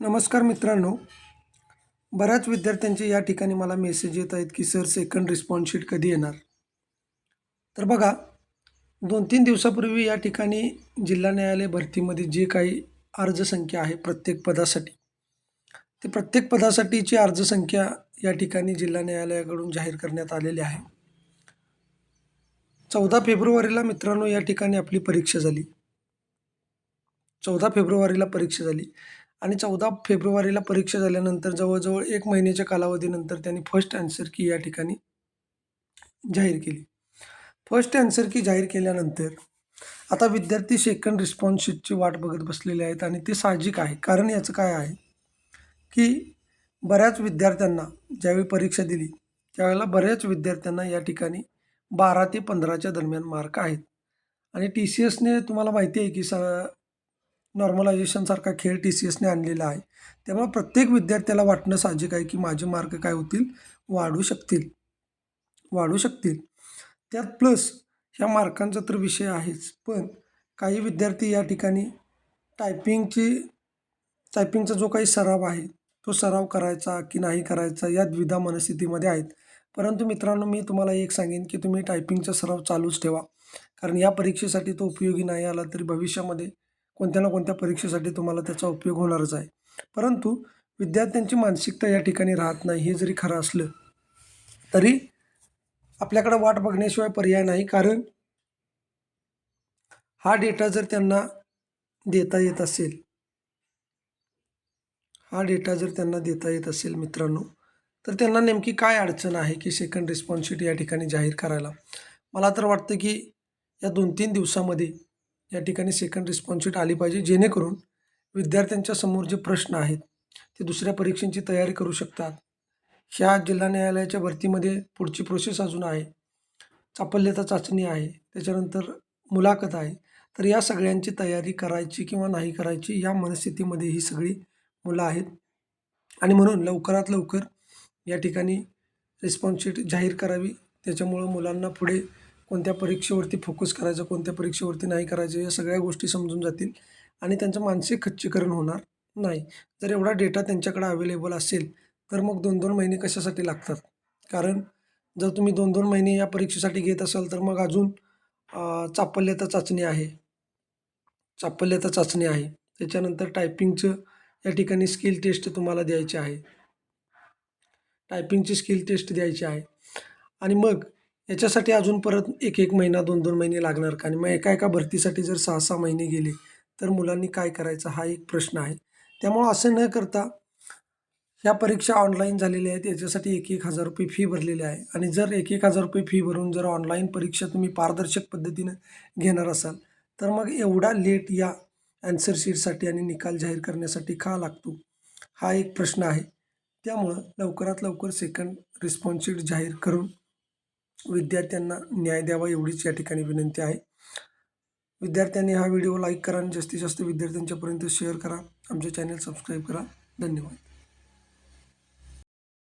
नमस्कार मित्रांनो. बऱ्याच विद्यार्थ्यांचे या ठिकाणी मला मेसेज येत आहेत की सर सेकंड रिस्पॉन्स शीट कधी येणार? तर बघा दोन तीन दिवसापूर्वी या ठिकाणी जिल्हा न्यायालय भरतीमध्ये जे काही अर्जसंख्या आहे प्रत्येक पदासाठी ते प्रत्येक पदासाठीची अर्जसंख्या या ठिकाणी जिल्हा न्यायालयाकडून जाहीर करण्यात आलेली आहे. चौदा फेब्रुवारीला मित्रांनो या ठिकाणी आपली परीक्षा झाली. चौदा फेब्रुवारीला परीक्षा झाली. आणि चौदा फेब्रुवारीला परीक्षा झाल्यानंतर जवळजवळ एक महिन्याच्या कालावधीनंतर त्यांनी फर्स्ट आन्सर की या ठिकाणी जाहीर केली. फर्स्ट आन्सर की जाहीर केल्यानंतर आता विद्यार्थी सेकंड रिस्पॉन्स शीटची वाट बघत बसलेले आहेत आणि ते साहजिक आहे. कारण याचं काय आहे की बऱ्याच विद्यार्थ्यांना ज्यावेळी परीक्षा दिली त्यावेळेला बऱ्याच विद्यार्थ्यांना या ठिकाणी बारा ते पंधराच्या दरम्यान मार्क आहेत. आणि टी सी एसने तुम्हाला माहिती आहे की स नॉर्मलायझेशनसारखा खेळ टी सी एसने आणलेला आहे. त्यामुळे प्रत्येक विद्यार्थ्याला वाटणं साहजिक आहे की माझे मार्क काय होतील? वाढू शकतील. वाढू शकतील. त्यात प्लस ह्या मार्कांचा तर विषय आहेच. पण काही विद्यार्थी या ठिकाणी टायपिंगची टायपिंगचा जो काही सराव आहे तो सराव करायचा की नाही करायचा या द्विधा मनस्थितीमध्ये आहेत. परंतु मित्रांनो मी तुम्हाला एक सांगेन की तुम्ही टायपिंगचा सराव चालूच ठेवा. कारण या परीक्षेसाठी तो उपयोगी नाही आला तरी भविष्यामध्ये कोणत्या ना कोणत्या परीक्षेसाठी तुम्हाला त्याचा उपयोग होणारच आहे. परंतु विद्यार्थ्यांची मानसिकता या ठिकाणी राहत नाही हे जरी खरं असलं तरी आपल्याकडे वाट बघण्याशिवाय पर्याय नाही. कारण हा डेटा जर त्यांना देता येत असेल हा डेटा जर त्यांना देता येत असेल मित्रांनो तर त्यांना नेमकी काय अडचण आहे की सेकंड रिस्पॉन्सिटी या ठिकाणी जाहीर करायला? मला तर वाटतं की या दोन तीन दिवसामध्ये या ठिकाणी सेकंड रिस्पॉन्स शीट आली पाहिजे. जेणेकरून विद्यार्थ्यांच्या समोर जे प्रश्न आहेत ते दुसऱ्या परीक्षांची तयारी करू शकतात. ह्या जिल्हा न्यायालयाच्या भरतीमध्ये पुढची प्रोसेस अजून आहे. चापल्यता चाचणी आहे. त्याच्यानंतर मुलाखत आहे. तर या सगळ्यांची तयारी करायची किंवा नाही करायची या मनस्थितीमध्ये ही सगळी मुलं आहेत. आणि म्हणून लवकरात लवकर या ठिकाणी रिस्पॉन्स शीट जाहीर करावी. त्याच्यामुळं मुलांना पुढे कोणत्या परीक्षेवरती फोकस करायचं कोणत्या परीक्षेवरती नाही करायचं या सगळ्या गोष्टी समजून जातील. आणि त्यांचं मानसिक खच्चीकरण होणार नाही. जर एवढा डेटा त्यांच्याकडे अवेलेबल असेल तर मग दोन दोन महिने कशासाठी लागतात? कारण जर तुम्ही दोन दोन महिने या परीक्षेसाठी घेत असाल तर मग अजून चापल्यता चाचणी आहे. चापल्यता चाचणी आहे. त्याच्यानंतर टायपिंगचं या ठिकाणी स्किल टेस्ट तुम्हाला द्यायची आहे. टायपिंगची स्किल टेस्ट द्यायची आहे. आणि मग याच्यासाठी अजून परत एक एक महिना दोन दोन महिने लागणार. का आणि मग एका एका भरतीसाठी जर सहा सहा महिने गेले तर मुलांनी काय करायचं हा एक प्रश्न आहे. त्यामुळं असं न करता ह्या परीक्षा ऑनलाईन झालेल्या आहेत. याच्यासाठी एक एक हजार रुपये फी भरलेली आहे. आणि जर एक एक हजार रुपये फी भरून जर ऑनलाईन परीक्षा तुम्ही पारदर्शक पद्धतीनं घेणार असाल तर मग एवढा लेट या ॲन्सर शीटसाठी आणि निकाल जाहीर करण्यासाठी का लागतो? हा एक प्रश्न आहे. त्यामुळं लवकरात लवकर सेकंड रिस्पॉन्स शीट जाहीर करून विद्यार्थ्यांना न्याय द्यावा एवढीच या ठिकाणी विनंती आहे. विद्यार्थ्यांनी हा व्हिडिओ लाईक करा आणि जास्तीत जास्त विद्यार्थ्यांच्यापर्यंत शेअर करा. आमचे चॅनल सबस्क्राईब करा. धन्यवाद.